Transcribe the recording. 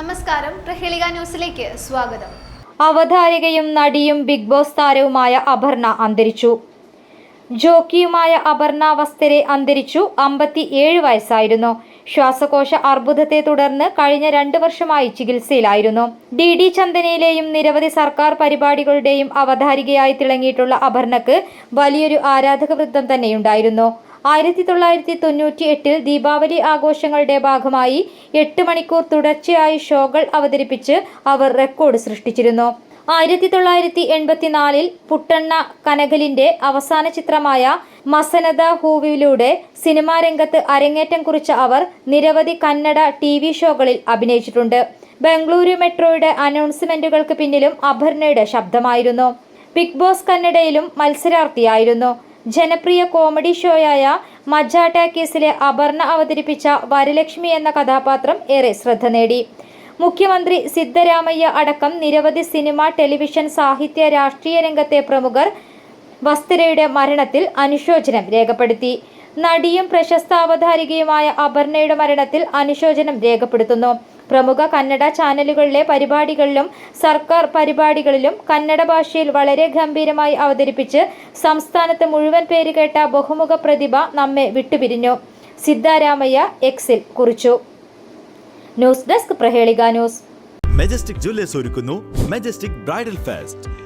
നമസ്കാരം. പ്രഹേളിക ന്യൂസിലേക്ക് സ്വാഗതം. അവതാരികയും നടിയും ബിഗ് ബോസ് താരവുമായ അപർണ അന്തരിച്ചു. ജോക്കിയുമായ അപർണ വസ്തരെ അന്തരിച്ചു അമ്പത്തി ഏഴ് വയസ്സായിരുന്നു. ശ്വാസകോശ അർബുദത്തെ തുടർന്ന് കഴിഞ്ഞ രണ്ട് വർഷമായി ചികിത്സയിലായിരുന്നു. ഡി ഡി ചന്ദനയിലെയും നിരവധി സർക്കാർ പരിപാടികളുടെയും അവതാരികയായി തിളങ്ങിയിട്ടുള്ള അപർണക്ക് വലിയൊരു ആരാധക വൃത്തം തന്നെയുണ്ടായിരുന്നു. ആയിരത്തി തൊള്ളായിരത്തി തൊണ്ണൂറ്റി എട്ടിൽ ദീപാവലി ആഘോഷങ്ങളുടെ ഭാഗമായി എട്ട് മണിക്കൂർ തുടർച്ചയായി ഷോകൾ അവതരിപ്പിച്ച് അവർ റെക്കോർഡ് സൃഷ്ടിച്ചിരുന്നു. ആയിരത്തി തൊള്ളായിരത്തി എൺപത്തിനാലിൽ പുട്ടണ്ണ കനകലിന്റെ അവസാന ചിത്രമായ മസനദ ഹൂവിലൂടെ സിനിമാ രംഗത്ത് അരങ്ങേറ്റം കുറിച്ച അവർ നിരവധി കന്നഡ ടി വി ഷോകളിൽ അഭിനയിച്ചിട്ടുണ്ട്. ബംഗളൂരു മെട്രോയുടെ അനൗൺസ്മെന്റുകൾക്ക് പിന്നിലും അപർണയുടെ ശബ്ദമായിരുന്നു. Big boss കന്നഡയിലും മത്സരാർത്ഥിയായിരുന്നു. ജനപ്രിയ കോമഡി ഷോയായ മജാട്ട ടാക്കീസിലെ അപർണ അവതരിപ്പിച്ച വരലക്ഷ്മി എന്ന കഥാപാത്രം ഏറെ ശ്രദ്ധ നേടി. മുഖ്യമന്ത്രി സിദ്ധരാമയ്യ അടക്കം നിരവധി സിനിമ ടെലിവിഷൻ സാഹിത്യ രാഷ്ട്രീയ രംഗത്തെ പ്രമുഖർ വസ്തുരയുടെ മരണത്തിൽ അനുശോചനം രേഖപ്പെടുത്തി. നടിയും പ്രശസ്ത അവതാരികയുമായ അപർണയുടെ മരണത്തിൽ അനുശോചനം രേഖപ്പെടുത്തുന്നു. പ്രമുഖ കന്നഡ ചാനലുകളിലെ പരിപാടികളിലും സർക്കാർ പരിപാടികളിലും കന്നഡ ഭാഷയിൽ വളരെ ഗംഭീരമായി അവതരിപ്പിച്ച് സംസ്ഥാനത്ത് മുഴുവൻ പേര് കേട്ട ബഹുമുഖ പ്രതിഭ നമ്മെ വിട്ടുപിരിഞ്ഞു. സിദ്ധാരാമയ്യ എക്സിൽ കുറിച്ചു. ന്യൂസ് ഡെസ്ക് പ്രഹേളിക ന്യൂസ്. മെജസ്റ്റിക് ജ്വല്ലേഴ്സ് ഒരുക്കുന്നു majestic bridal fest.